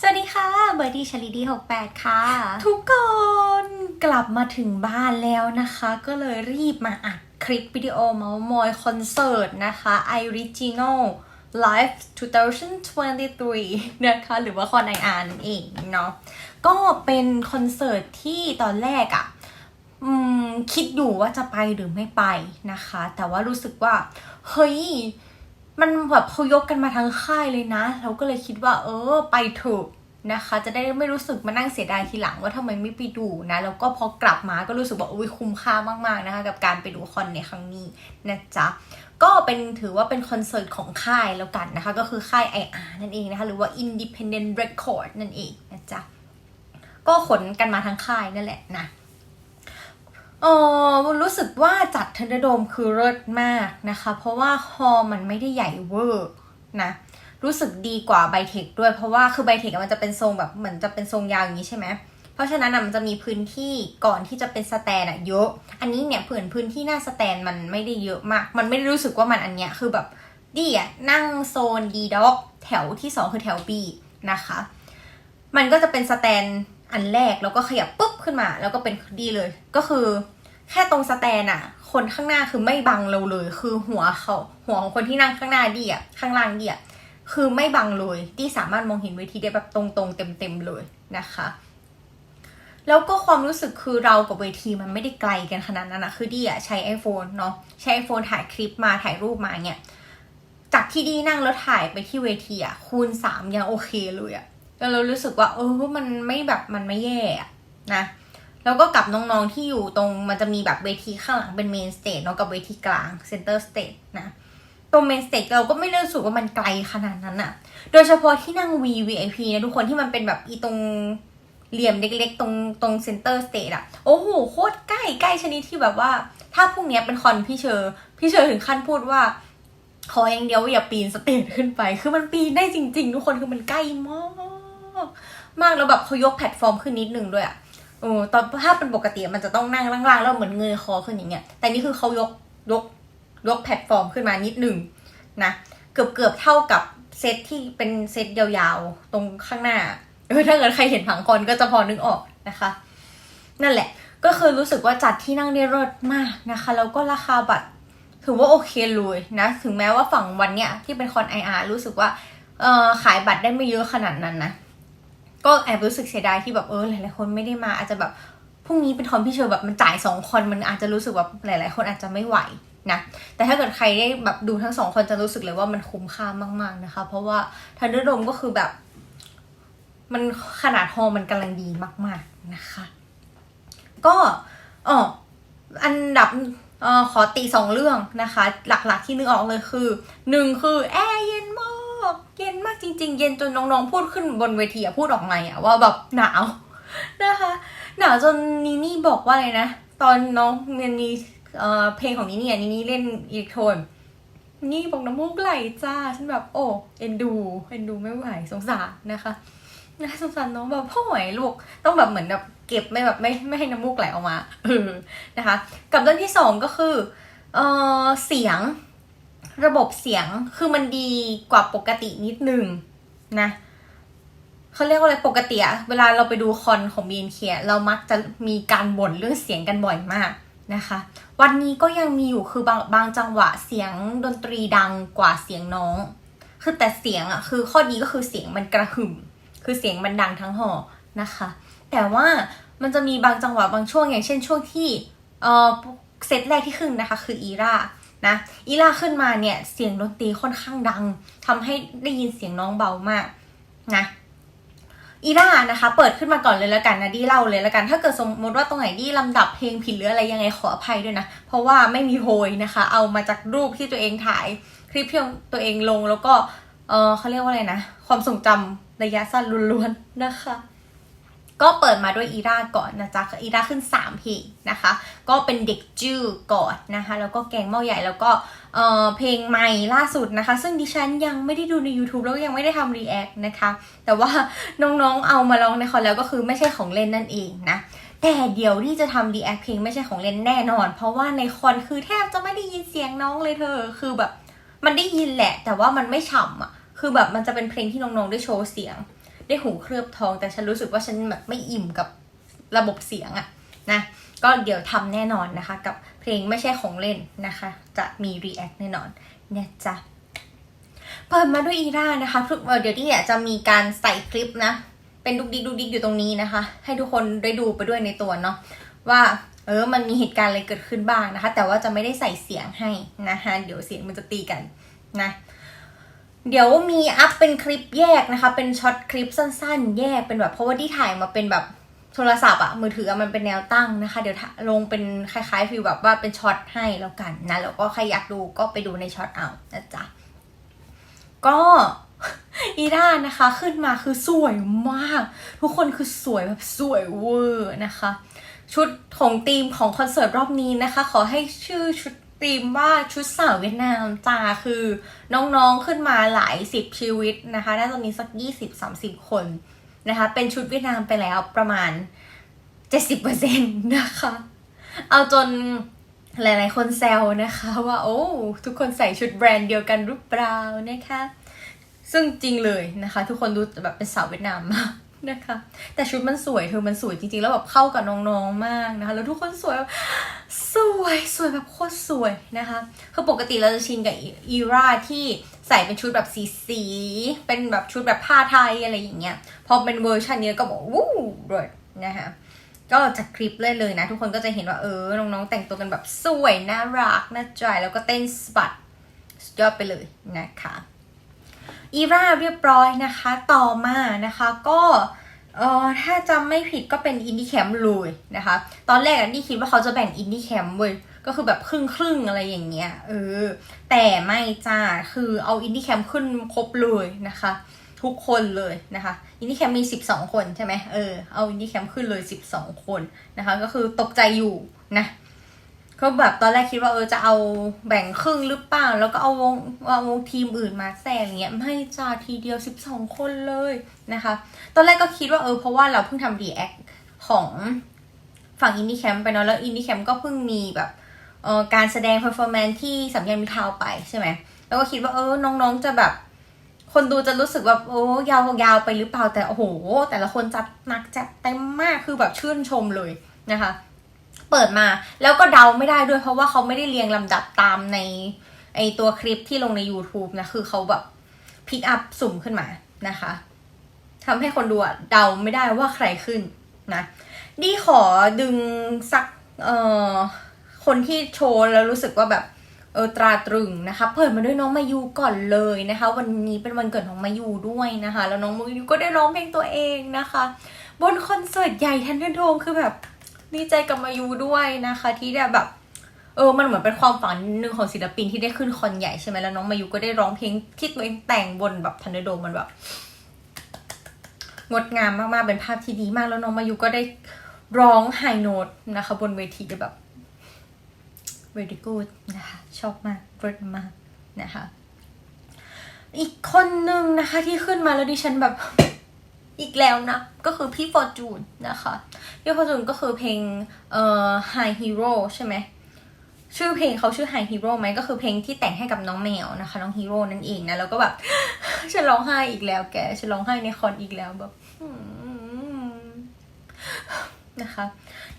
สวัสดีค่ะเบอร์ดี้ชลิดี68 ค่ะ ทุกคนกลับมาถึงบ้านแล้วนะคะ ก็เลยรีบมาอัดคลิปวิดีโอเมาส์มอยคอนเสิร์ตนะคะ Original Live 2023 นะคะ หรือว่าคอนไออาร์นั่นเองเนาะก็เป็นคอนเสิร์ตที่ตอนแรกอะ่ะคิดอยู่ว่าจะไปหรือไม่ไปนะคะ แต่ว่ารู้สึกว่า เฮ้ย มันแบบเขายกกันมาทั้งค่ายเลยนะ เราก็เลยคิดว่า เออ ไปเถอะนะคะ จะได้ไม่รู้สึกมานั่งเสียดายทีหลังว่าทำไมไม่ไปดูนะแล้วก็พอกลับมาก็รู้สึกว่าอุ้ยคุ้มค่ามากๆนะคะ กับการไปดูคอนในครั้งนี้นะจ๊ะก็เป็นถือว่าเป็นคอนเสิร์ตของค่ายแล้วกันนะคะ ก็คือค่าย IR นั่นเองนะคะ หรือว่า Independent Record นั่นเองนะจ๊ะก็ขนกันมาทั้งค่ายนั่นแหละนะ เออรู้สึกว่าจัดเทนเดอร์โดมคือเลิศมากนะคะ เพราะว่าฮอลล์มันไม่ได้ใหญ่เวอร์นะรู้สึกดีกว่าไบเทคด้วยเพราะว่าคือไบเทคมันจะเป็นทรงแบบเหมือนจะเป็นทรงยาวอย่างนี้ใช่ไหมเพราะฉะนั้นอะมันจะมีพื้นที่ก่อนที่จะเป็นสแตนอะเยอะ อันนี้เนี่ยผืนพื้นที่หน้าสแตนมันไม่ได้เยอะมาก มันไม่ได้รู้สึกว่ามันอันเนี้ยคือแบบดีอะนั่งโซนดีด็อกแถวที่สองคือแถว B นะคะ มันก็จะเป็นสแตน อันแรกแล้วก็ขยับปุ๊บขึ้นมา แล้วก็เป็นดีเลย ก็คือ แค่ตรงสแตนอะคนข้างหน้าคือไม่บังเราเลย คือหัวเขาหัวของคนที่นั่งข้างหน้าดีอะข้างล่างดีอะคือไม่บังเลยดีสามารถมองเห็นเวทีได้แบบตรงๆ เต็มๆเลยนะคะ แล้วก็ความรู้สึกคือเรากับเวทีมันไม่ได้ไกลกันขนาดนั้นนะคือดีอะใช้ iPhone เนาะใช้ iPhone ถ่ายคลิปมาถ่ายรูปมาเนี่ยจากที่ดีนั่งแล้วถ่ายไปที่เวทีอะคูณสามยังโอเคเลยอะ แล้วเรารู้สึกว่าเออมันไม่แบบมันไม่แย่นะแล้วก็กับน้องๆที่อยู่ตรงมันจะมีแบบเวทีข้างหลังเป็นเมนสเตจเนาะกับเวทีกลางเซนเตอร์สเตจนะตรงเมนสเตจเราก็ไม่ได้รู้สึกว่ามันไกลขนาดนั้นอะโดยเฉพาะที่นั่ง VVIP นะทุกคนที่มันเป็นแบบอีตรงเหลี่ยมเล็กๆ ตรงตรงเซนเตอร์สเตจอะโอ้โหโคตรใกล้ใกล้ชนิดที่แบบว่า ถ้าพรุ่งนี้เป็นคอนพี่เชอร์พี่เชอร์ถึงขั้นพูดว่า ขออย่างเดียวอย่าปีนสเตจขึ้นไป คือมันปีนได้จริง ๆ ทุกคนคือมันใกล้มาก มากแล้วแบบเขายกแพลตฟอร์มขึ้นนิดนึงด้วยอะโอ้ตอนถ้าเป็นปกติมันจะต้องนั่งล่างๆแล้วเหมือนเงยคอขึ้นอย่างเงี้ย แต่นี่คือเขายกยกยกแพลตฟอร์มขึ้นมานิดหนึ่งนะเกือบเกือบเท่ากับเซตที่เป็นเซตยาวๆ ตรงข้างหน้าเออถ้าเกิดใครเห็นผังคอนก็จะพอนึกออกนะคะ นั่นแหละ ก็คือรู้สึกว่าจัดที่นั่งได้เลิศมากนะคะแล้วก็ราคาบัตรถือว่าโอเคเลยนะ ถึงแม้ว่าฝั่งวันเนี้ยที่เป็นคอนไออาร์รู้สึกว่าเออขายบัตรได้ไม่เยอะขนาดนั้นนะ ก็แอบรู้สึกเสียดายที่แบบเออหลายๆคนไม่ได้มาอาจจะแบบพรุ่งนี้เป็นคอนพี่เชอร์แบบมันจ่ายสองคนมันอาจจะรู้สึกแบบหลาย ๆ คนอาจจะไม่ไหวนะแต่ถ้าเกิดใครได้แบบดูทั้งสองคนจะรู้สึกเลยว่ามันคุ้มค่ามาก ๆนะคะ เพราะว่าทันเดอร์โดมก็คือแบบ มันขนาดฮอลมันกำลังดีมาก ๆนะคะ ก็อ๋ออันดับออขอตีสองเรื่องนะคะ หลัก ๆ ที่นึกออกเลยคือหนึ่งคือแอร์เย็นมาก เย็นมากจริง ๆ เย็นจนน้องๆพูดขึ้นบนเวทีอะพูดออกมาอะว่าแบบหนาวนะคะ หนาวจนนีนี่บอกว่าเลยนะ ตอนน้องเมียนีเออเพลงของนีนี่อะนีนี่เล่นอิเล็กโทนนี่บอกน้ำมูกไหลจ้าฉันแบบโอ้เอ็นดูเอ็นดูไม่ไหวสงสารนะคะนะสงสารน้องแบบพ่อไหวลูกต้องแบบเหมือนแบบเก็บไม่แบบไม่ไม่ให้น้ำมูกไหลออกมาเออนะคะ กับเรื่องที่สองก็คือเออเสียง ระบบเสียงคือมันดีกว่าปกตินิดนึงนะเขาเรียกว่าอะไรปกติอะเวลาเราไปดูคอนของ b n k เรามักจะมีการบ่นเรื่องเสียงกันบ่อยมากนะคะ วันนี้ก็ยังมีอยู่คือบางบางจังหวะเสียงดนตรีดังกว่าเสียงน้อง คือแต่เสียงอะคือข้อดีก็คือเสียงมันกระหึ่ม คือเสียงมันดังทั้งหอนะคะ แต่ว่ามันจะมีบางจังหวะบางช่วงอย่างเช่นช่วงที่เออเซตแรกที่ขึ้นนะคะ คืออีรา นะอีราขึ้นมาเนี่ยเสียงดนตรีค่อนข้างดังทำให้ได้ยินเสียงน้องเบามากนะอีรานะคะ เปิดขึ้นมาก่อนเลยแล้วกันนะดีเล่าเลยแล้วกัน ถ้าเกิดสมมติว่าตรงไหนดีลำดับเพลงผิดหรืออะไรยังไงขออภัยด้วยนะ เพราะว่าไม่มีโพยนะคะ เอามาจากรูปที่ตัวเองถ่าย คลิปที่ตัวเองลงแล้วก็เออเขาเรียกว่าอะไรนะ ความทรงจำระยะสั้นล้วนๆนะคะ ก็เปิดมาด้วยอีราก่อนนะจ๊ะอีราขึ้น3เพลงนะคะ ก็เป็นเด็กจื้อก่อนนะคะ แล้วก็แกงหม้อใหญ่แล้วก็เออเพลงใหม่ล่าสุดนะคะ ซึ่งดิฉันยังไม่ได้ดูใน YouTube แล้วก็ยังไม่ได้ทำรีแอคนะคะ แต่ว่าน้องๆเอามาลองในคอนแล้วก็คือไม่ใช่ของเล่นนั่นเองนะแต่เดี๋ยวที่จะทำรีแอคเพลงไม่ใช่ของเล่นแน่นอน เพราะว่าในคอนคือแทบจะไม่ได้ยินเสียงน้องเลยเธอ คือแบบมันได้ยินแหละ แต่ว่ามันไม่ฉ่ำอะคือแบบมันจะเป็นเพลงที่น้องๆได้โชว์เสียง ได้หูเคลือบทอง แต่ฉันรู้สึกว่าฉันแบบไม่อิ่มกับระบบเสียงอะนะก็เดี๋ยวทำแน่นอนนะคะ กับเพลงไม่ใช่ของเล่นนะคะ จะมีรีแอคแน่นอนเนี่ยจ้ะเปิดมาด้วยอีร่านะคะทุกเอ่อเดี๋ยวที่เนี่ยจะมีการใส่คลิปนะ เป็นดุกดิกดุกดิกอยู่ตรงนี้นะคะ ให้ทุกคนได้ดูไปด้วยในตัวเนาะว่าเออมันมีเหตุการณ์อะไรเกิดขึ้นบ้างนะคะ แต่ว่าจะไม่ได้ใส่เสียงให้นะคะเดี๋ยวเสียงมันจะตีกันนะ เดี๋ยวมีอัพเป็นคลิปแยกนะคะ เป็นช็อตคลิปสั้นๆ แยกเป็นแบบเพราะว่าที่ถ่ายมาเป็นแบบโทรศัพท์อะมือถืออะมันเป็นแนวตั้งนะคะ เดี๋ยวถ่าลงเป็นคล้ายๆฟิลแบบว่าเป็นช็อตให้แล้วกันนะแล้วก็ใครอยากดูก็ไปดูในช็อตเอานะจ๊ะก็อีด้านะคะขึ้นมาคือสวยมาก ทุกคนคือสวยแบบสวยเวอร์นะคะ ชุดของธีมของคอนเสิร์ตรอบนี้นะคะ ขอให้ชื่อชุด ธีมว่าชุดสาวเวียดนามจ้าคือน้องๆขึ้นมาหลายสิบชีวิตนะคะ น่าจะมีสักยี่สิบสามสิบคนนะคะ เป็นชุดเวียดนามไปแล้วประมาณเจ็ดสิบเปอร์เซ็นต์นะคะ เอาจนหลายๆคนแซวนะคะว่าโอ้ทุกคนใส่ชุดแบรนด์เดียวกันหรือเปล่านะคะ ซึ่งจริงเลยนะคะ ทุกคนดูแบบเป็นสาวเวียดนามมาก นะคะ แต่ชุดมันสวยเธอมันสวยจริงๆ แล้วแบบเข้ากับน้องๆมากนะคะ แล้วทุกคนสวยสวยสวยแบบโคตรสวยนะคะคือปกติเราจะชินกับอีราที่ใส่เป็นชุดแบบสีสีเป็นแบบชุดแบบผ้าไทยอะไรอย่างเงี้ยพอเป็นเวอร์ชันนี้ก็บอกวู้เลิศนะคะก็จากคลิปเลยเลยนะ ทุกคนก็จะเห็นว่าเออน้องๆแต่งตัวกันแบบสวยน่ารักน่าใจแล้วก็เต้นสะบัดยอดไปเลยนะคะ อีราเรียบร้อยนะคะ ต่อมานะคะก็เออถ้าจำไม่ผิดก็เป็นอินดี้แคมป์เลยนะคะ ตอนแรกอันนี่คิดว่าเขาจะแบ่งอินดี้แคมป์เว้ยก็คือแบบครึ่งครึ่งอะไรอย่างเงี้ยเออแต่ไม่จ้าคือเอาอินดี้แคมป์ขึ้นครบเลยนะคะ ทุกคนเลยนะคะอินดี้แคมป์มี 12 คนใช่ไหมเออเอาอินดี้แคมป์ขึ้นเลย 12 คนนะคะ ก็คือตกใจอยู่นะ ก็แบบตอนแรกคิดว่าเออจะเอาแบ่งครึ่งหรือเปล่า แล้วก็เอาวงเอาวงทีมอื่นมาแทรกอย่างเงี้ยไม่จ้าทีเดียว 12 คนเลยนะคะ ตอนแรกก็คิดว่าเออเพราะว่าเราเพิ่งทำรีแอคของฝั่งอินดี้แคมป์ไปเนาะแล้วอินดี้แคมป์ก็เพิ่งมีแบบเออการแสดงเพอร์ฟอร์แมนที่สัญญาณมิทาวไปใช่ไหมแล้วก็คิดว่าเออน้องๆจะแบบ คนดูจะรู้สึกแบบโอ้ยาวยาวไปหรือเปล่าแต่โอ้โห แต่ละคนจัดหนักจัดเต็มมากคือแบบชื่นชมเลยนะคะ เปิดมาแล้วก็เดาไม่ได้ด้วยเพราะว่าเขาไม่ได้เรียงลำดับตามในไอตัวคลิปที่ลงใน YouTube นะ คือเขาแบบพิกอัพสุ่มขึ้นมานะคะทำให้คนดูเดาไม่ได้ว่าใครขึ้นนะ ดีขอดึงสักเอ่อคนที่โชว์แล้วรู้สึกว่าแบบเออตราตรึงนะคะ เปิดมาด้วยน้องมายูก่อนเลยนะคะ วันนี้เป็นวันเกิดของมายูด้วยนะคะ แล้วน้องมายูก็ได้ร้องเพลงตัวเองนะคะ บนคอนเสิร์ตใหญ่ทันเดนโดมคือแบบ ดีใจกับมายูด้วยนะคะ ที่ได้แบบเออ มันเหมือนเป็นความฝันหนึ่งของศิลปินที่ได้ขึ้นคอนใหญ่ใช่ไหมแล้วน้องมายูก็ได้ร้องเพลงที่ตัวเองแต่งบนแบบทันเดอร์โดมันแบบ งดงามมากๆ เป็นภาพที่ดีมาก แล้วน้องมายูก็ได้ร้องไฮโน้ตนะคะ บนเวทีแบบ very good นะคะ ชอบมากเลิศมากนะคะ อีกคนหนึ่งนะคะที่ขึ้นมาแล้วดิฉันแบบ อีกแล้วนะ ก็คือพี่ฟอร์จูนนะคะ พี่ฟอร์จูนก็คือเพลงเอ่อ High Hero ใช่ไหมชื่อเพลงเขาชื่อ High Hero ไหมก็คือเพลงที่แต่งให้กับน้องแมวนะคะ น้องฮีโร่นั่นเองนะแล้วก็แบบฉันร้องไห้อีกแล้วแกฉันร้องไห้ในคอนอีกแล้วแบบ นะคะ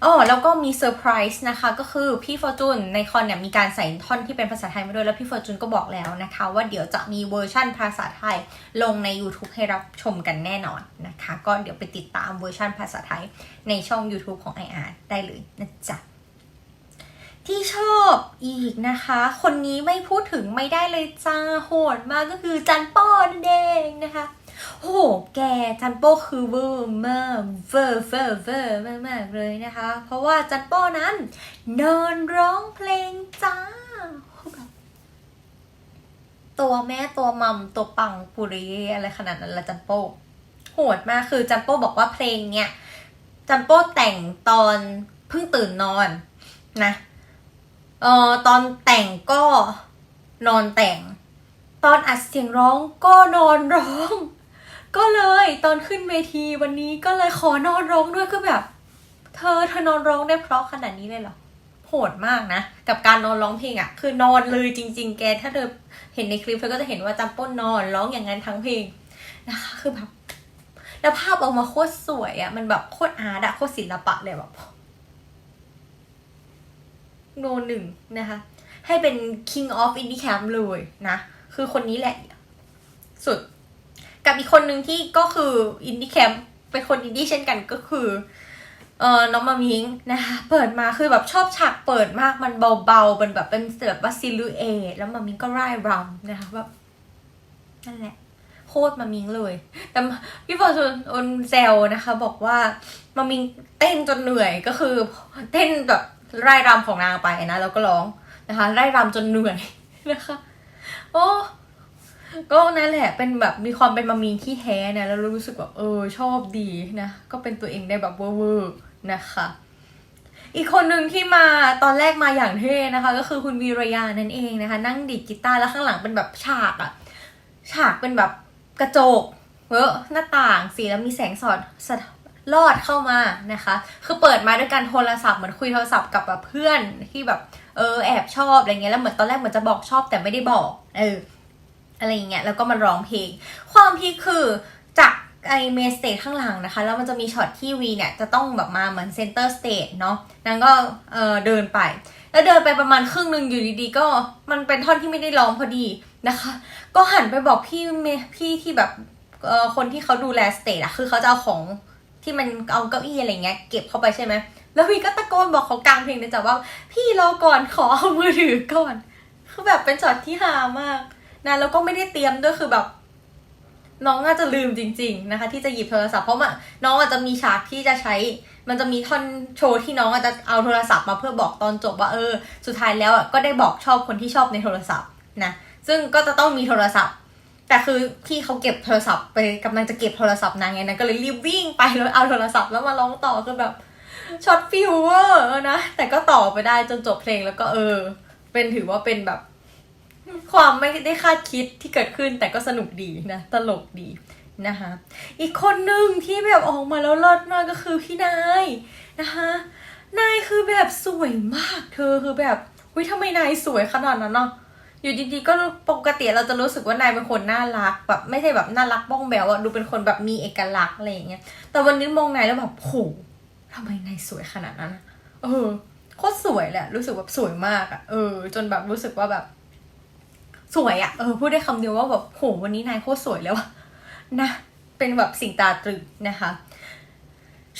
อ๋อแล้วก็มีเซอร์ไพรส์นะคะ ก็คือพี่ฟอร์จูนในคอนเนี่ยมีการใส่ท่อนที่เป็นภาษาไทยมาด้วย แล้วพี่ฟอร์จูนก็บอกแล้วนะคะ ว่าเดี๋ยวจะมีเวอร์ชั่นภาษาไทยลงใน YouTube ให้รับชมกันแน่นอนนะคะ ก็เดี๋ยวไปติดตามเวอร์ชันภาษาไทยในช่อง YouTube ของ IR ได้เลยนะจ๊ะที่ชอบอีกนะคะ คนนี้ไม่พูดถึงไม่ได้เลยจ้าโหดมากก็คือจันป้อนั่นเองนะคะ โอ้โห แกจันโป้คือเวอร์มากเวอร์เวอร์เวอร์มากมากๆเลยนะคะ เพราะว่าจันโป้นั้นนอนร้องเพลงจ้า ตัวแม่ตัวมัมตัวปังปุริอะไรขนาดนั้นละจันโป้โหดมากคือจันโป้บอกว่าเพลงเนี้ยจันโป้แต่งตอนเพิ่งตื่นนอนนะเอ่อตอนแต่งก็นอนแต่ง ตอนอัดเสียงร้องก็นอนร้อง ก็เลยตอนขึ้นเวทีวันนี้ก็เลยขอนอนร้องด้วยคือแบบ เธอเธอนอนร้องได้เพราะขนาดนี้เลยเหรอโหดมากนะ กับการนอนร้องเพลงอะ่ะ คือนอนเลยจริง ๆ แกถ้าเธอเห็นในคลิปเธอก็จะเห็นว่าจำป้นนอนร้องอย่างนั้นทั้งเพลงนะคะคือแบบแล้วภาพออกมาโคตรสวยอะมันแบบโคตรอาร์ตอะโคตรศิลปะเลยแบบโนหนึ่งนะคะ ให้เป็น king of indie camp เลยนะ คือคนนี้แหละ สุด กับอีกคนหนึ่งที่ก็คือ indie camp เป็นคนอินดี้เช่นกันก็คือเออน้องมามิงนะคะเปิดมาคือแบบชอบฉากเปิดมากมันเบาๆมันแบบเป็นแบบว่าซิลูเอแล้วมามิงก็ร่ายรำนะคะแบบนั่นแหละโคตรมามิงเลย แต่พี่ฟอร์จูนอนเซลนะคะ บอกว่ามามิงเต้นจนเหนื่อยก็คือ เต้นแบบร่ายรำของนางไปนะแล้วก็ร้องนะคะร่ายรำจนเหนื่อยนะคะ โอ้ ก็นั่นแหละเป็นแบบมีความเป็นมามีที่แท้นะแล้วรู้สึกแบบเออชอบดีนะ ก็เป็นตัวเองได้แบบเวอร์ๆนะคะ อีกคนหนึ่งที่มาตอนแรกมาอย่างเท่นะคะ ก็คือคุณวีรยานั่นเองนะคะ นั่งดีดกีตาร์แล้วข้างหลังเป็นแบบฉากอะฉากเป็นแบบกระจกเออหน้าต่างสีแล้วมีแสงสอดสะลอดเข้ามานะคะ คือเปิดมาด้วยการโทรศัพท์เหมือนคุยโทรศัพท์กับแบบเพื่อนที่แบบเออแอบชอบอะไรเงี้ยแล้วเหมือนตอนแรกเหมือนจะบอกชอบแต่ไม่ได้บอก เออ อะไรอย่างเงี้ยแล้วก็มาร้องเพลง ความพีคคือจากไอเมสเตจข้างหลังนะคะ แล้วมันจะมีช็อตที่วีเนี่ยจะต้องแบบมาเหมือนเซนเตอร์สเตจเนาะนางก็เออเดินไป แล้วเดินไปประมาณครึ่งหนึ่งอยู่ดีๆ ก็มันเป็นท่อนที่ไม่ได้ร้องพอดีนะคะ ก็หันไปบอกพี่เมพี่ที่แบบเออคนที่เขาดูแลสเตจอะคือเขาจะเอาของที่มันเอาเก้าอี้อะไรเงี้ยเก็บเข้าไปใช่ไหมแล้ววีก็ตะโกนบอกเขากลางเพลงเลยจ้ะว่าพี่รอก่อนขอเอามือถือก่อน คือแบบเป็นช็อตที่ฮามาก นะแล้วก็ไม่ได้เตรียมด้วยคือแบบ น้องน่าจะลืมจริง ๆ นะคะ ที่จะหยิบโทรศัพท์เพราะน้องอาจจะมีฉากที่จะใช้ มันจะมีท่อนโชว์ที่น้องอาจจะเอาโทรศัพท์มาเพื่อบอกตอนจบว่าเออ สุดท้ายแล้วก็ได้บอกชอบคนที่ชอบในโทรศัพท์นะซึ่งก็จะต้องมีโทรศัพท์ แต่คือพี่เขาเก็บโทรศัพท์ไปกำลังจะเก็บโทรศัพท์นางไงนะก็เลยรีบวิ่งไปแล้วเอาโทรศัพท์แล้วมาร้องต่อคือแบบช็อตฟิวเวอร์นะ แต่ก็ต่อไปได้จนจบเพลงแล้วก็เออ เป็นถือว่าเป็นแบบ ความไม่ได้คาดคิดที่เกิดขึ้นแต่ก็สนุกดีนะ ตลกดีนะคะ อีกคนหนึ่งที่แบบออกมาแล้วเลิศมากก็คือพี่นายนะคะนายคือแบบสวยมากเธอคือแบบวิทำไมนายสวยขนาดนั้นเนาะอยู่ดีๆก็ปกติเราจะรู้สึกว่านายเป็นคนน่ารักแบบไม่ใช่แบบน่ารักบ้องแบวอะดูเป็นคนแบบมีเอกลักษณ์อะไรอย่างเงี้ยแต่วันนี้มองนายแล้วแบบโหทำไมนายสวยขนาดนั้นเออโคตรสวยแหละรู้สึกแบบสวยมากอะเออ จนแบบรู้สึกว่าแบบ สวยอะเออพูดได้คำเดียวว่าแบบโหวันนี้นายโคตรสวยแล้วะนะเป็นแบบสิ่งตาตรึงนะคะ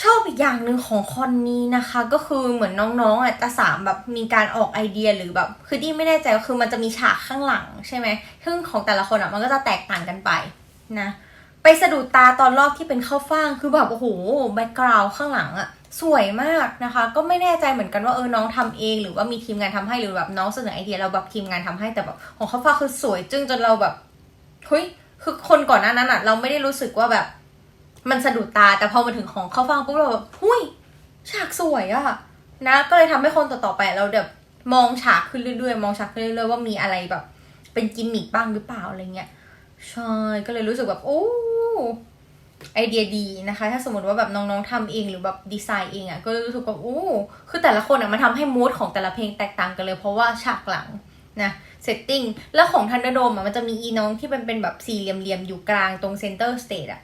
ชอบอีกอย่างหนึ่งของคอนนี้นะคะ ก็คือเหมือนน้องๆอะจะสามแบบมีการออกไอเดียหรือแบบ คือที่ไม่แน่ใจก็คือมันจะมีฉากข้างหลังใช่ไหมซึ่งของแต่ละคนอะมันก็จะแตกต่างกันไปนะ ไปสะดุดตาตอนรอบที่เป็นข้าวฟ่างคือแบบโอ้โหแบ็กกราวด์ข้างหลังอะ สวยมากนะคะ ก็ไม่แน่ใจเหมือนกันว่าเออน้องทำเอง หรือว่ามีทีมงานทำให้หรือแบบน้องเสนอไอเดียเราแบบทีมงานทำให้แต่แบบของข้าวฟ่าคือสวยจึงจนเราแบบเฮ้ยคือคนก่อนหน้านั้นอะเราไม่ได้รู้สึกว่าแบบ มันสะดุดตาแต่พอมาถึงของข้าวฟ่างปุ๊บเราแบบหุยฉากสวยอะนะ ก็เลยทำให้คนต่อๆไปเราแบบมองฉากขึ้นเรื่อยๆ มองฉากขึ้นเรื่อยๆว่ามีอะไรแบบ เป็นกิมมิคบ้างหรือเปล่าอะไรเงี้ยใช่ก็เลยรู้สึกแบบโอ้ ไอเดียดีนะคะ ถ้าสมมติว่าแบบน้องๆทำเองหรือแบบดีไซน์เองอะ่ะก็รู้สึกว่าโอ้คือแต่ละคนอะ่ะมันทำให้มูดของแต่ละเพลงแตกต่างกันเลย เพราะว่าฉากหลังนะเซตติ้งแล้วของทันเดอร์โดมอะมันจะมีอีน้องที่เป็นเป็นแบบสี่เหลี่ยมๆอยู่กลางตรงเซนเตอร์สเตจอะ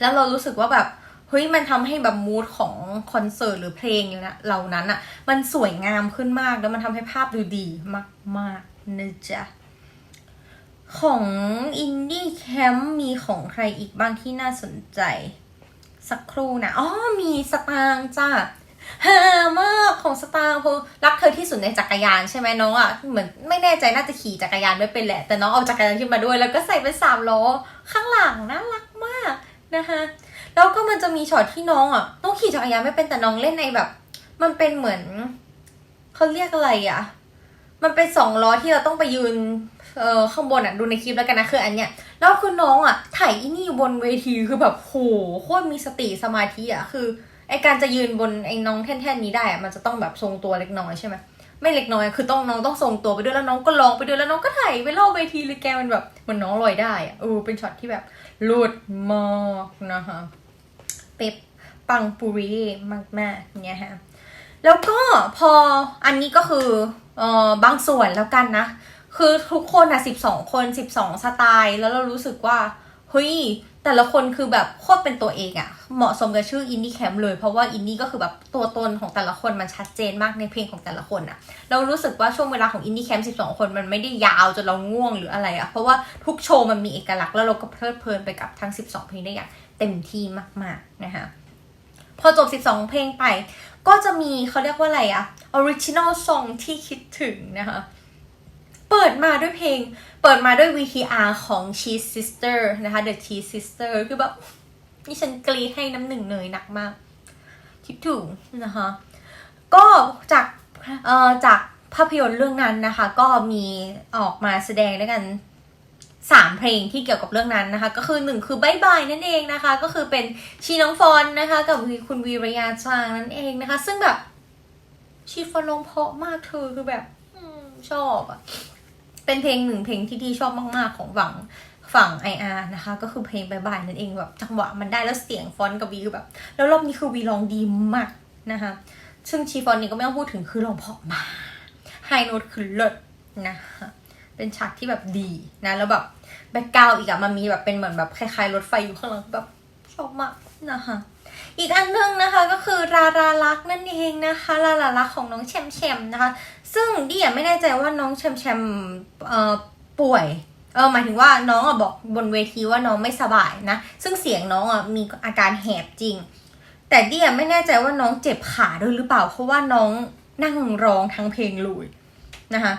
แล้วเรารู้สึกว่าแบบเฮ้ยมันทำให้แบบมูดของคอนเสิร์ตหรือเพลงนะเหล่านั้นอะ มันสวยงามขึ้นมากแล้วมันทำให้ภาพดูดีมากๆนะจ๊ะ ของอินดี้แคมป์มีของใครอีกบ้างที่น่าสนใจ สักครู่นะอ๋อมีสตางค์จ้าฮามากของสตางค์เพราะรักเธอที่สุดในจักรยานใช่ไหมน้องอะเหมือนไม่แน่ใจน่าจะขี่จักรยานไม่เป็นแหละ แต่น้องเอาจักรยานขึ้นมาด้วย แล้วก็ใส่เป็นสามล้อข้างหลังน่ารักมากนะคะแล้วก็มันจะมีช็อตที่น้องอะน้องขี่จักรยานไม่เป็นแต่น้องเล่นในแบบ มันเป็นเหมือนเขาเรียกอะไรอะ มันเป็นสองล้อที่เราต้องไปยืนเออข้างบนอะดูในคลิปแล้วกันนะคืออันเนี้ยแล้วคือน้องอะถ่ายอีนี่อยู่บนเวทีคือแบบโหโคตรมีสติสมาธิอะคือไอการจะยืนบนไอ้น้องแท่นๆนี้ได้อะมันจะต้องแบบทรงตัวเล็กน้อยใช่ไหมไม่เล็กน้อยคือต้องน้องต้องทรงตัวไปด้วยแล้วน้องก็ร้องไปด้วยแล้วน้องก็ถ่ายไปรอบเวทีเลยแกมันแบบเหมือนน้องลอยได้อะเออเป็นช็อตที่แบบลุดมากนะคะเป๊ปปังปุรีมากๆเนี่ยฮะแล้วก็พออันนี้ก็คือ เออบางส่วนแล้วกันนะ คือทุกคนอะสิบสองคนสิบสองสไตล์แล้วเรารู้สึกว่าเฮ้ยแต่ละคนคือแบบโคตรเป็นตัวเองอะเหมาะสมกับชื่ออินดี้แคมป์เลยเพราะว่าอินดี้ก็คือแบบตัวตนของแต่ละคนมันชัดเจนมากในเพลงของแต่ละคนอะเรารู้สึกว่าช่วงเวลาของอินดี้แคมป์12คนมันไม่ได้ยาวจนเราง่วงหรืออะไรอะเพราะว่าทุกโชว์มันมีเอกลักษณ์แล้วเราก็เพลิดเพลินไปกับทั้ง12เพลงได้อย่างเต็มที่มาก ๆนะคะพอจบ 12 เพลงไป ก็จะมีเขาเรียกว่าอะไรอะ ออริจินอลซองที่คิดถึงนะคะ เปิดมาด้วยเพลง เปิดมาด้วย VTR ของ Cheese Sister นะคะ The Cheese Sister คือแบบนี่ฉันกรีดให้น้ำหนึ่งเนยหนักมาก คิดถึงนะคะ ก็จากเอ่อจากภาพยนตร์เรื่องนั้นนะคะ ก็มีออกมาแสดงด้วยกันสามเพลงที่เกี่ยวกับเรื่องนั้นนะคะ ก็คือหนึ่งคือบายบายนั่นเองนะคะ ก็คือเป็นชีน้องฟอนนะคะ กับคุณวีรยาจางนั่นเองนะคะ ซึ่งแบบ ชีฟอนร้องเพราะมากเธอคือแบบอชอบอะเป็นเพลงหนึ่งเพลงที่ที่ชอบมาก ๆ ของฝั่งฝั่ง IR นะคะ ก็คือเพลงบายบายนั่นเองแบบจังหวะมันได้แล้วเสียงฟอนต์กับวีคือแบบ แล้วรอบนี้คือวีร้องดีมากนะคะ ซึ่งชีฟอนนี่ก็ไม่ต้องพูดถึงคือร้องเพราะมากไฮโน้ตคือเลิศนะคะเป็นฉากที่แบบดีนะแล้วแบบแบ็กกราวอีกอะมันมีแบบเป็นเหมือนแบบคล้ายๆรถไฟอยู่ข้างหลังแบบชอบมากนะคะ อีกอันหนึงนะคะก็คือราราลักนั่นเองนะคะราราลักของน้องแชมแชมนะคะ ซึ่งดิอะไม่แน่ใจว่าน้องแชมแชมเอ่อป่วยเออหมายถึงว่าน้องอะบอกบนเวทีว่าน้องไม่สบายนะ ซึ่งเสียงน้องอะมีอาการแหบจริง แต่ดิอะไม่แน่ใจว่าน้องเจ็บขาด้วยหรือเปล่า เพราะว่าน้องนั่งร้องทั้งเพลงเลยนะคะ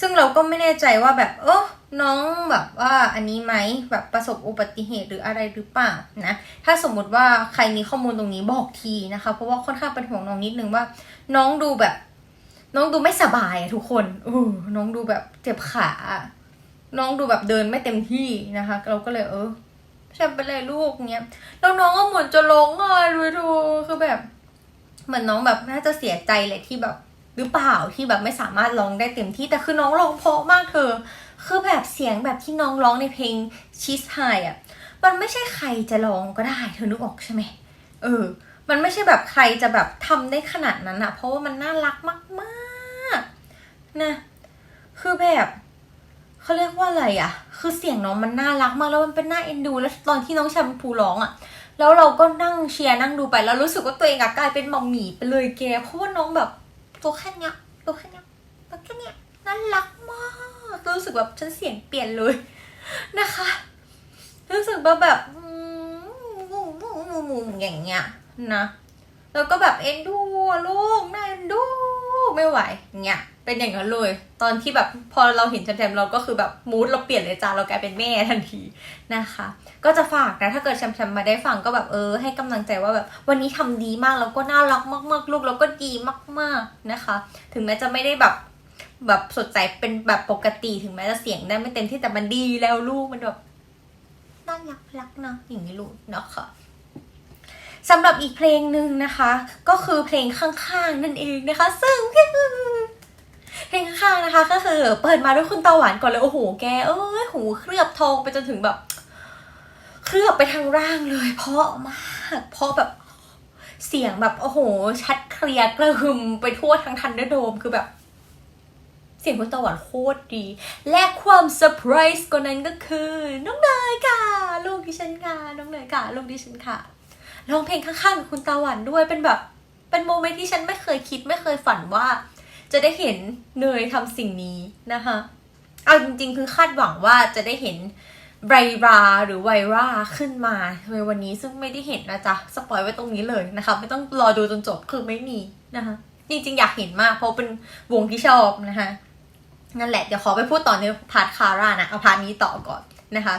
ซึ่งเราก็ไม่แน่ใจว่าแบบเออ น้องแบบว่าอันนี้ไหมแบบประสบอุบัติเหตุหรืออะไรหรือเปล่านะถ้าสมมุติว่าใครมีข้อมูลตรงนี้บอกทีนะคะ เพราะว่าค่อนข้างเป็นห่วงน้องนิดนึงว่า น้องดูแบบ น้องดูไม่สบายอะทุกคนเออน้องดูแบบเจ็บขา น้องดูแบบเดินไม่เต็มที่นะคะ เราก็เลยเออฉันเป็นไรลูกเนี้ยแล้วน้องก็เหมือนจะร้องไห้เลยทูคือแบบเหมือนน้องแบบน่าจะเสียใจเลยที่แบบหรือเปล่าที่แบบไม่สามารถร้องได้เต็มที่แต่คือน้องร้องเพราะมากเธอ คือแบบเสียงแบบที่น้องร้องในเพลงชีสไฮอะ มันไม่ใช่ใครจะร้องก็ได้ เธอนึกออกใช่ไหมเออ มันไม่ใช่แบบใครจะแบบทำได้ขนาดนั้นอะเพราะว่ามันน่ารักมากๆนะคือแบบเขาเรียกว่าอะไรอะคือเสียงน้องมันน่ารักมากแล้วมันเป็นน่าเอ็นดู แล้วตอนที่น้องแชมพูร้องอะแล้วเราก็นั่งเชียร์นั่งดูไปแล้วรู้สึกว่าตัวเองอะกลายเป็นมัมหมีไปเลยแกเพราะว่าน้องแบบตัวแค่เนี้ยตัวแค่เนี้ยตัวแค่เนี้ยน่ารักมาก รู้สึกแบบฉันเสียงเปลี่ยนเลยนะคะ รู้สึกว่าแบบอืมอย่างเงี้ยนะแล้วก็แบบเอ็นดูลูกน่าเอ็นดูไม่ไหวเงี้ยเป็นอย่างนั้นเลย ตอนที่แบบพอเราเห็นแชมๆเราก็คือแบบมูดเราเปลี่ยนเลยจ้าเรากลายเป็นแม่ทันทีนะคะ ก็จะฝากนะถ้าเกิดแชมๆมาได้ฟังก็แบบเออ ให้กำลังใจว่าแบบวันนี้ทำดีมากแล้วก็น่ารักมากๆ ลูกแล้วก็ดีมากๆนะคะ ถึงแม้จะไม่ได้แบบ แบบสดใสเป็นแบบปกติถึงแม้จะเสียงได้ไม่เต็มที่แต่มันดีแล้วลูกมันแบบน่ารักรักนะอย่างนี้ลูกเนาะค่ะสำหรับอีกเพลงหนึ่งนะคะ ก็คือเพลงข้างๆนั่นเองนะคะ ซึ่งเพลงข้างๆนะคะ ก็คือเปิดมาด้วยคุณตาหวานก่อนเลยโอ้โหแกเอ้ยหูเคลือบทองไปจนถึงแบบ เคลือบไปทางร่างเลย เพราะมากเพราะแบบเสียงแบบโอ้โห ชัดเคลียร์กระหึ่มไปทั่วทั้งทันเดอร์โดมคือแบบ เสียงคุณตาหวานโคตรดี และความเซอร์ไพรส์กว่านั้นก็คือ น้องเนยค่ะ ลูกดิฉันค่ะน้องเนยค่ะ ลูกดิฉันค่ะร้องเพลงข้างๆกับคุณตาหวานด้วยเป็นแบบ เป็นโมเมนต์ที่ฉันไม่เคยคิดไม่เคยฝันว่า จะได้เห็นเนยทำสิ่งนี้นะคะเอาจริงๆคือคาดหวังว่าจะได้เห็นไบราหรือไวราขึ้นมาในวันนี้ซึ่งไม่ได้เห็นนะจ๊ะสปอยไว้ตรงนี้เลยนะคะ ไม่ต้องรอดูจนจบคือไม่มีนะคะจริงๆอยากเห็นมากเพราะเป็นวงที่ชอบนะคะ นั่นแหละ เดี๋ยวขอไปพูดต่อในพาร์ทคาร่านะเอาพาร์ทนี้ต่อก่อนนะคะ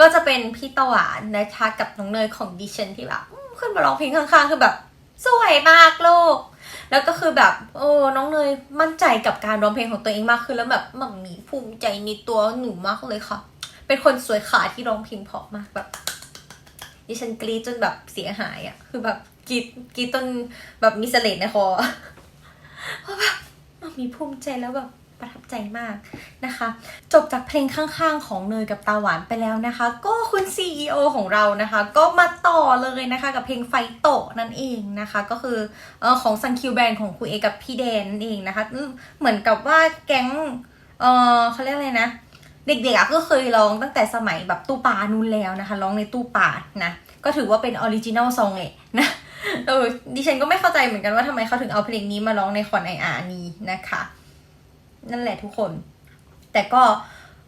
ก็จะเป็นพี่ตะวานนะคะกับน้องเนยของดิฉันที่แบบขึ้นมาร้องเพลงข้างๆ คือแบบสวยมากโลก แล้วก็คือแบบโอ้น้องเนยมั่นใจกับการร้องเพลงของตัวเองมากขึ้นแล้วแบบมั่มมีภูมิใจในตัวหนูมากเลยค่ะ เป็นคนสวยขาที่ร้องเพลงเพราะมากแบบดิฉันกรีดจนแบบเสียหายอะ่ะ คือแบบกรีดกรีดจนแบบมีเสลดในคอเพราะแบบมันมีภูมิใจแล้วแบบ ประทับใจมากนะคะ จบจากเพลงข้างๆ ของเนยกับตาหวานไปแล้วนะคะ ก็คุณ CEO ของเรานะคะ ก็มาต่อเลยนะคะกับเพลงไฟโตนั่นเองนะคะ ก็คือออของซันคิวแบนของคุณเอกับพี่แดนนั่นเองนะคะ เหมือนกับว่าแก๊งเออเขาเรียกอะไรนะเด็กๆก็เคยร้องตั้งแต่สมัยแบบตู้ปลานู่นแล้วนะคะ ร้องในตู้ปลานะ ก็ถือว่าเป็นออริจินอลซองเลยนะเออดิฉันก็ไม่เข้าใจเหมือนกันว่าทำไมเขาถึงเอาเพลงนี้มาร้องในคอนไออาร์นี้นะคะ นั่นแหละทุกคน แต่ก็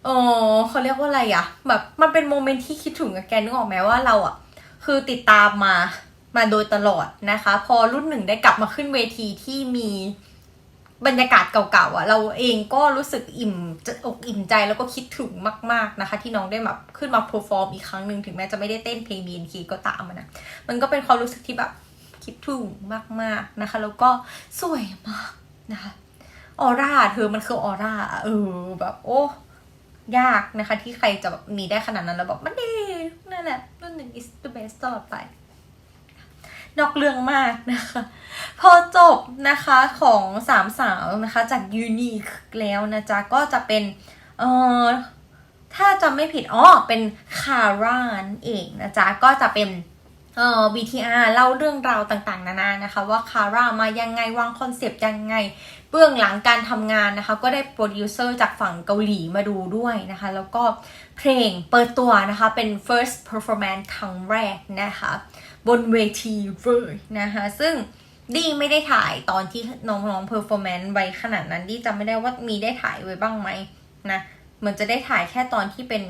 เออเขาเรียกว่าอะไรอะแบบมันเป็นโมเมนต์ที่คิดถึงกับแกนึกออกไหมว่าเราอะคือติดตามมามาโดยตลอดนะคะ พอรุ่นหนึ่งได้กลับมาขึ้นเวทีที่มีบรรยากาศเก่าๆอะเราเองก็รู้สึกอิ่มจะอกอิ่มใจแล้วก็คิดถึงมาก ๆนะคะ ที่น้องได้แบบขึ้นมาเพอร์ฟอร์มอีกครั้งหนึ่งถึงแม้จะไม่ได้เต้นเพลง BNK ก็ตามอะนะมันก็เป็นความรู้สึกที่แบบคิดถึงมากๆนะคะ แล้วก็สวยมากนะคะ ออร่าเธอมันคือออร่าเออแบบโอ้ยากนะคะ ที่ใครจะแบบมีได้ขนาดนั้นแล้วแบบมันดีนั่นแหละรุ่นหนึ่ง is the best ตลอดไปนอกเรื่องมากนะคะ พอจบนะคะของสามสาวนะคะจากยูนิคแล้วนะจ๊ะ ก็จะเป็น เออถ้าจำไม่ผิดอ๋อเป็นคาร่านเองนะจ๊ะ ก็จะเป็นเอ่อ VTR เล่าเรื่องราวต่างๆ นานานะคะ ว่าคาร่ามายังไงวางคอนเซปต์ยังไง เบื้องหลังการทำงานนะคะ ก็ได้โปรดิวเซอร์จากฝั่งเกาหลีมาดูด้วยนะคะ แล้วก็เพลงเปิดตัวนะคะ เป็น first performance ครั้งแรกนะคะ บนเวทีเลยนะคะ ซึ่งดีไม่ได้ถ่ายตอนที่น้องๆ performance ไว้ขนาดนั้นดีจำไม่ได้ว่ามีได้ถ่ายไว้บ้างไหมนะเหมือนจะได้ถ่ายแค่ตอนที่เป็น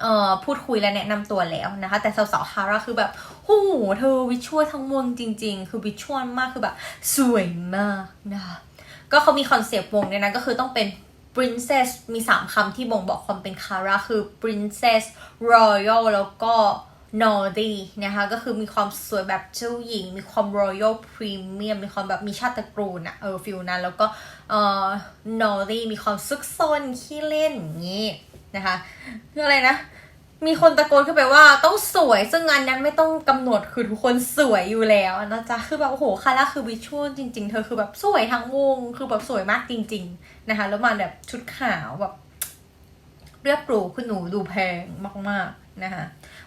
เอ่อพูดคุยและแนะนำตัวแล้วนะคะ แต่สาวๆคาร่าคือแบบโอ้โหเธอวิชวลทั้งวงจริง ๆ คือวิชวลมากคือแบบ สวยมากนะคะ ก็เขามีคอนเซปต์วงเนี่ยนะก็คือต้องเป็น princess มี 3คำที่บ่งบอกความเป็นคาร่าคือ princess royal แล้วก็ naughty นะคะ ก็คือมีความสวยแบบเจ้าหญิง มีความ royal premium มีความแบบมีชาติตระกูลอะเออฟิลนั้น แล้วก็เอ่อ naughty มีความซุกซนขี้เล่นอย่างนี้นะคะคืออะไรนะ มีคนตะโกนขึ้นไปว่าต้องสวย ซึ่งงานนั้นไม่ต้องกำหนดคือทุกคนสวยอยู่แล้วนะจ๊ะคือแบบโอ้โหคาร่าคือวิชวลจริง ๆ เธอคือแบบสวยทั้งวง คือแบบสวยมากจริง ๆ นะคะ แล้วมาแบบชุดขาวแบบเรียบหรูคือหนูดูแพงมากๆนะคะ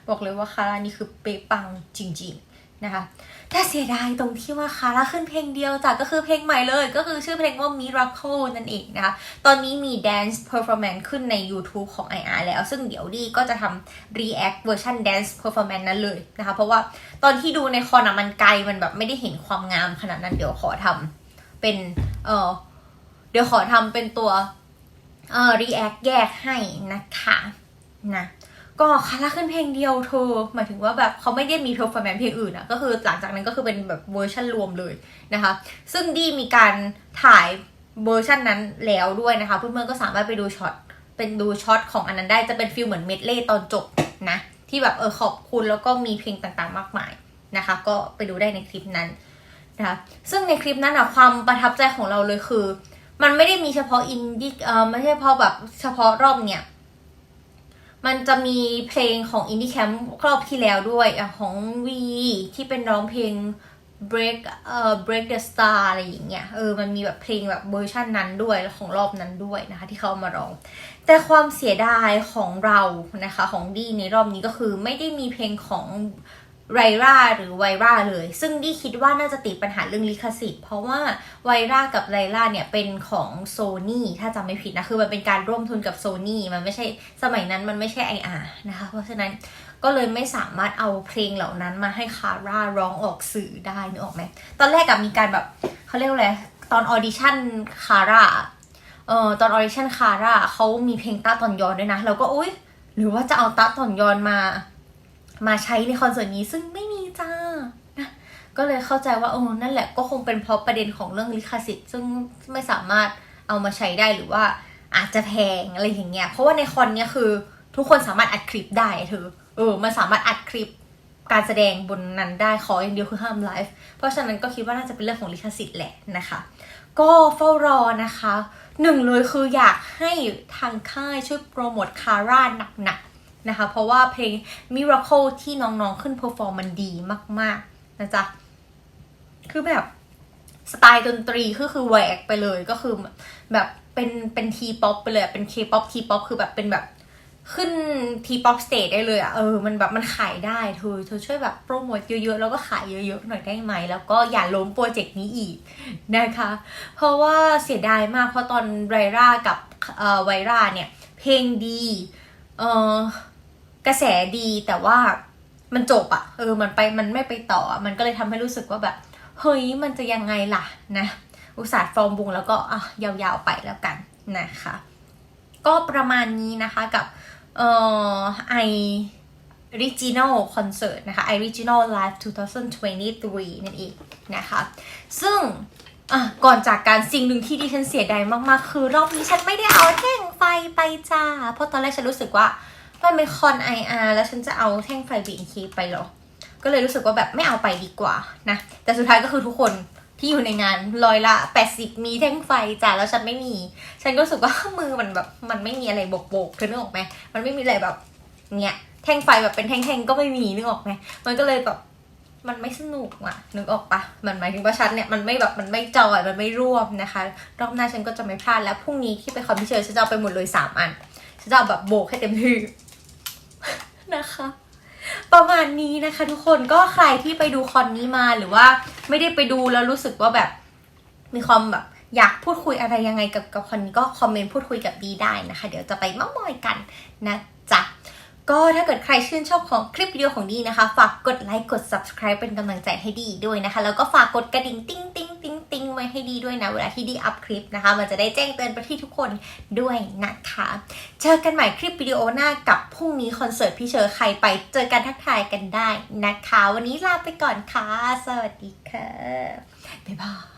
บอกเลยว่าคาร่านี่คือเป๊ะปังจริง ๆ นะคะแต่เสียดายตรงที่ว่าคาร่าขึ้นเพลงเดียวจ้ะก็คือเพลงใหม่เลย ก็คือชื่อเพลงว่า Miracle นั่นเองนะคะ ตอนนี้มี dance performance ขึ้นใน YouTube ของ IR แล้ว ซึ่งเดี๋ยวดีก็จะทำ react เวอร์ชัน dance performance นั้นเลยนะคะ เพราะว่าตอนที่ดูในคอนะมันไกลมันแบบไม่ได้เห็นความงามขนาดนั้นเดี๋ยวขอทำเป็นเออเดี๋ยวขอทำเป็นตัวเอ่อ react แยกให้นะคะนะ ก็คาร่าขึ้นเพลงเดียวเธอหมายถึงว่าแบบเขาไม่ได้มีเพอร์ฟอร์แมนซ์เพลงอื่นอะก็คือหลังจากนั้นก็คือเป็นแบบเวอร์ชันรวมเลยนะคะ ซึ่งดีมีการถ่ายเวอร์ชันนั้นแล้วด้วยนะคะ เพื่อนๆก็สามารถไปดูช็อตเป็นดูช็อตของอันนั้นได้จะเป็นฟิลเหมือนเมดเล่ตอนจบนะ ที่แบบเออขอบคุณแล้วก็มีเพลงต่างๆมากมายนะคะ ก็ไปดูได้ในคลิปนั้นนะคะซึ่งในคลิปนั้นอะความประทับใจของเราเลยคือ มันไม่ได้มีเฉพาะอินดี้เออไม่ใช่เฉพาะแบบเฉพาะรอบเนี่ย มันจะมีเพลงของอินดี้แคมป์รอบที่แล้วด้วยอของวีที่เป็นร้องเพลง break เอ่อ break the star อะไรอย่างเงี้ยเออมันมีแบบเพลงแบบเวอร์ชันนั้นด้วยของรอบนั้นด้วยนะคะ ที่เขามาร้อง แต่ความเสียดายของเรานะคะ ของดีในรอบนี้ก็คือไม่ได้มีเพลงของ ไรราหรือไวราเลย ซึ่งดีคิดว่าน่าจะติดปัญหาเรื่องลิขสิทธิ์ เพราะว่าไวรากับไรราเนี่ยเป็นของโซ n y ถ้าจำไม่ผิดนะ คือมันเป็นการร่วมทุนกับโซ n y มันไม่ใช่สมัยนั้นมันไม่ใช่ IR นะคะ เพราะฉะนั้นก็เลยไม่สามารถเอาเพลงเหล่านั้นมาให้คาร่าร้องออกสื่อได้นึกออกไหม ตอนแรกอะมีการแบบเขาเรียกว่าอะไรตอนออดิชั่นคาร่าเอ่อตอนออดิชั่นคาร่าเขามีเพลงตาตอนยอนด้วยนะเราก็อุ้ยหรือว่าจะเอาตาตอนยอนมา มาใช้ในคอนเสิร์ตนี้ซึ่งไม่มีจ้านะก็เลยเข้าใจว่าโอ้นั่นแหละก็คงเป็นเพราะประเด็นของเรื่องลิขสิทธิ์ ซึ่งไม่สามารถเอามาใช้ได้หรือว่าอาจจะแพงอะไรอย่างเงี้ย เพราะว่าในคอนเนี้ยคือ ทุกคนสามารถอัดคลิปได้เธอ เออ มันสามารถอัดคลิปการแสดงบนนั้นได้ขออย่างเดียวคือห้ามไลฟ์ เพราะฉะนั้นก็คิดว่าน่าจะเป็นเรื่องของลิขสิทธิ์แหละนะคะ ก็เฝ้ารอนะคะ หนึ่งเลยคืออยากให้ทางค่ายช่วยโปรโมทคาร่าหนักๆ นะคะ เพราะว่าเพลง Miracle ที่น้องๆขึ้นเพอร์ฟอร์มมันดีมาก ๆ นะจ๊ะ คือแบบสไตล์ดนตรีก็คือแหวกไปเลยก็คือแบบเป็นเป็นทีป๊อปไปเลยเป็นเคป๊อปทีป๊อปคือแบบเป็นแบบขึ้นทีป๊อปสเตจได้เลยอะเออมันแบบมันขายได้เธอเธอช่วยแบบโปรโมทเยอะๆ แล้วก็ขายเยอะๆ หน่อยได้ไหม แล้วก็อย่าล้มโปรเจกต์นี้อีกนะคะ เพราะว่าเสียดายมากเพราะตอนไรร่ากับเอ่อไวราเนี่ย เพลงดี เอ่อ กระแสดีแต่ว่ามันจบอะเออ มันไปมันไม่ไปต่อ มันก็เลยทำให้รู้สึกว่าแบบ เฮ้ยมันจะยังไงล่ะนะ อุตส่าห์ฟอร์มวงแล้วก็อะยาวๆไปแล้วกันนะคะ ก็ประมาณนี้นะคะกับเอ่อไอ Original Concert นะคะ Original Live 2023 นั่นเองนะคะ ซึ่งก่อนจากการสิ่งหนึ่งที่ดิฉันเสียดายมากๆ คือรอบนี้ฉันไม่ได้เอาแท่งไฟไปจ้า เพราะตอนแรกฉันรู้สึกว่า มันเป็นคอน IR แล้วฉันจะเอาแท่งไฟ BNK ไปหรอ ก็เลยรู้สึกว่าแบบไม่เอาไปดีกว่านะ แต่สุดท้ายก็คือทุกคนที่อยู่ในงานร้อยละ 80 มีแท่งไฟจ้าแล้วฉันไม่มี ฉันก็รู้สึกว่ามือมันแบบมันไม่มีอะไรโบกๆเธอนึกออกไหมมันไม่มีอะไรแบบเนี่ยแท่งไฟแบบเป็นแท่งๆก็ไม่มีนึกออกไหมมันก็เลยแบบมันไม่สนุกอะนึกออกปะมันหมายถึงว่าฉันเนี่ยมันไม่แบบมันไม่จอยมันไม่ร่วมนะคะรอบหน้าฉันก็จะไม่พลาดแล้วพรุ่งนี้ที่ไปคอนพิเชอร์ฉันจะเอาไปหมดเลยสามอันฉันจะเอาแบบโบกให้เต็มที่ นะคะ ประมาณนี้นะคะ ทุกคนก็ใครที่ไปดูคอนนี้มาหรือว่าไม่ได้ไปดูแล้วรู้สึกว่าแบบมีความแบบอยากพูดคุยอะไรยังไงกับกับคอนนี้ก็คอมเมนต์พูดคุยกับดีได้นะคะ เดี๋ยวจะไปเมาท์มอยกันนะจ๊ะก็ถ้าเกิดใครชื่นชอบของคลิปวิดีโอของดีนะคะ ฝากกดไลค์กด subscribe เป็นกำลังใจให้ดีด้วยนะคะ แล้วก็ฝากกดกระดิ่งติ้งติ้งติ้ง ติ้งไว้ให้ดีด้วยนะ เวลาที่ดีอัพคลิปนะคะ มันจะได้แจ้งเตือนไปที่ทุกคนด้วยนะคะ เจอกันใหม่คลิปวิดีโอหน้ากับพรุ่งนี้คอนเสิร์ตพี่เชอร์ใครไปเจอกันทักทายกันได้นะคะ วันนี้ลาไปก่อนค่ะ สวัสดีค่ะบ๊ายบาย